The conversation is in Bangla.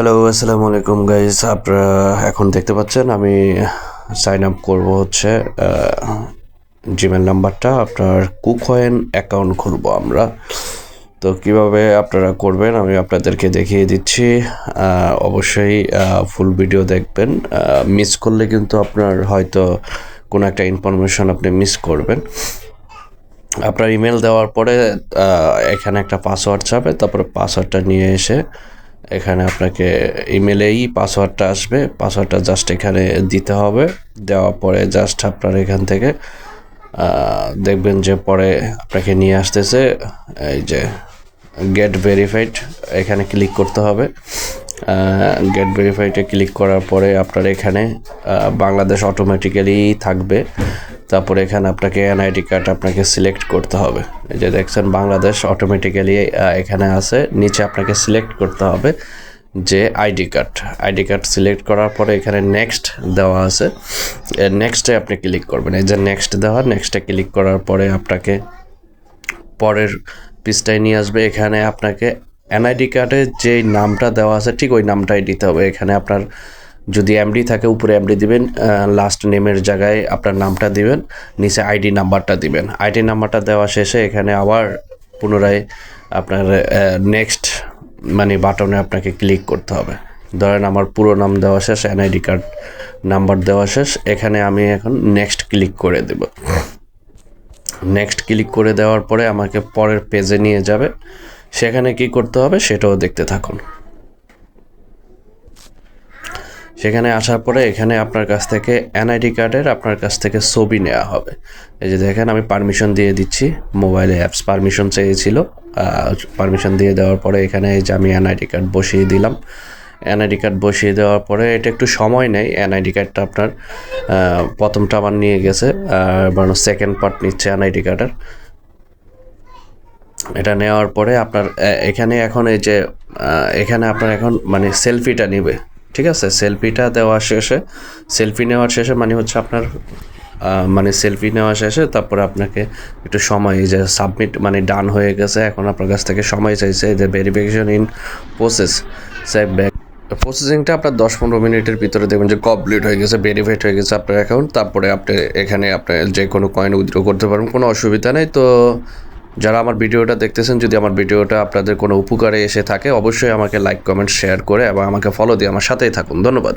হ্যালো আসসালামু আলাইকুম গাইজ আপনারা এখন দেখতে পাচ্ছেন, আমি সাইন আপ করব হচ্ছে জিমেল নাম্বারটা। আপনার কুকয়েন অ্যাকাউন্ট খুলবো আমরা। তো কীভাবে আপনারা করবেন, আমি আপনাদেরকে দেখিয়ে দিচ্ছি। অবশ্যই ফুল ভিডিও দেখবেন। মিস করলে কিন্তু আপনার হয়তো কোনো একটা ইনফরমেশন আপনি মিস করবেন। আপনার ইমেল দেওয়ার পরে এখানে একটা পাসওয়ার্ড চাবে তারপরে পাসওয়ার্ডটা নিয়ে এসে এখানে আপনাকে ইমেলেই পাসওয়ার্ডটা আসবে। পাসওয়ার্ডটা জাস্ট এখানে দিতে হবে। দেওয়ার পরে জাস্ট আপনার এখান থেকে দেখবেন যে পরে আপনাকে নিয়ে আসতেছে, এই যে গেট ভেরিফাইড এখানে ক্লিক করতে হবে। গেট ভেরিফাইডে ক্লিক করার পরে আপনার এখানে বাংলাদেশ অটোমেটিক্যালি থাকবে। তারপরে এখানে আপনাকে এনআইডি কার্ড আপনাকে সিলেক্ট করতে হবে। এই যে দেখছেন, বাংলাদেশ অটোমেটিক্যালি এখানে আছে, নিচে আপনাকে সিলেক্ট করতে হবে যে ID card ID card select করার পরে এখানে নেক্সট দেওয়া আছে। নেক্সটে আপনি ক্লিক করবেন। এই যে নেক্সট দেওয়া নেক্সটে ক্লিক করার পরে আপনাকে পরের পৃষ্ঠায় নিয়ে আসবে। এখানে আপনাকে এনআইডি কার্ডে যে নামটা দেওয়া আছে, ঠিক ওই নামটাই দিতে হবে। এখানে আপনার যদি এমডি থাকে, উপরে এমডি দিবেন লাস্ট নেমের জায়গায় আপনার নামটা দিবেন, নিচে আইডি নাম্বারটা দিবেন। আইডি নাম্বারটা দেওয়া শেষে এখানে আবার পুনরায় আপনার নেক্সট মানে বাটনে আপনাকে ক্লিক করতে হবে। ধরেন আমার পুরো নাম দেওয়া শেষ এনআইডি কার্ড নাম্বার দেওয়া শেষ, এখানে আমি এখন নেক্সট ক্লিক করে দেবো। নেক্সট ক্লিক করে দেওয়ার পরে আমাকে পরের পেজে নিয়ে যাবে। সেখানে কি করতে হবে? সেটাও দেখতে থাকুন। সেখানে আসার পরে এখানে আপনার কাছ থেকে এনআইডি কার্ডের আপনার কাছ থেকে ছবি নেওয়া হবে। এই যে দেখেন, আমি পারমিশন দিয়ে দিচ্ছি। মোবাইলে অ্যাপস পারমিশন চেয়েছিল। পারমিশন দিয়ে দেওয়ার পরে এখানে এই যে আমি এনআইডি কার্ড বসিয়ে দিলাম। এনআইডি কার্ড বসিয়ে দেওয়ার পরে এটা একটু সময় নেয় এনআইডি কার্ডটা আপনার প্রথমটা আমার নিয়ে গেছে। বানো সেকেন্ড পার্ট নিচ্ছে এনআইডি কার্ডের। এটা নেওয়ার পরে আপনার এখানে এখন এই যে এখানে আপনার এখন মানে সেলফিটা নেবে। ঠিক আছে সেলফিটা দেওয়া শেষে সেলফি নেওয়ার শেষে মানে হচ্ছে আপনার মানে সেলফি নেওয়া শেষে তারপরে আপনাকে একটু সময় যে সাবমিট মানে ডান হয়ে গেছে, এখন আপনার কাছ থেকে সময় চাইছে যে verification in process save back প্রসেসিংটা আপনার দশ পনেরো মিনিটের ভিতরে দেখবেন যে কমপ্লিট হয়ে গেছে ভেরিফাইড হয়ে গেছে আপনার অ্যাকাউন্ট তারপরে আপনি এখানে আপনি যে কোনো কয়েন উইথড্র করতে পারবেন, কোনো অসুবিধা নেই, তো যারা আমার ভিডিওটা দেখতেছেন, যদি আমার ভিডিওটা আপনাদের কোনো উপকারে এসে থাকে, অবশ্যই আমাকে লাইক কমেন্ট শেয়ার করে এবং আমাকে ফলো দিয়ে আমার সাথেই থাকুন। ধন্যবাদ।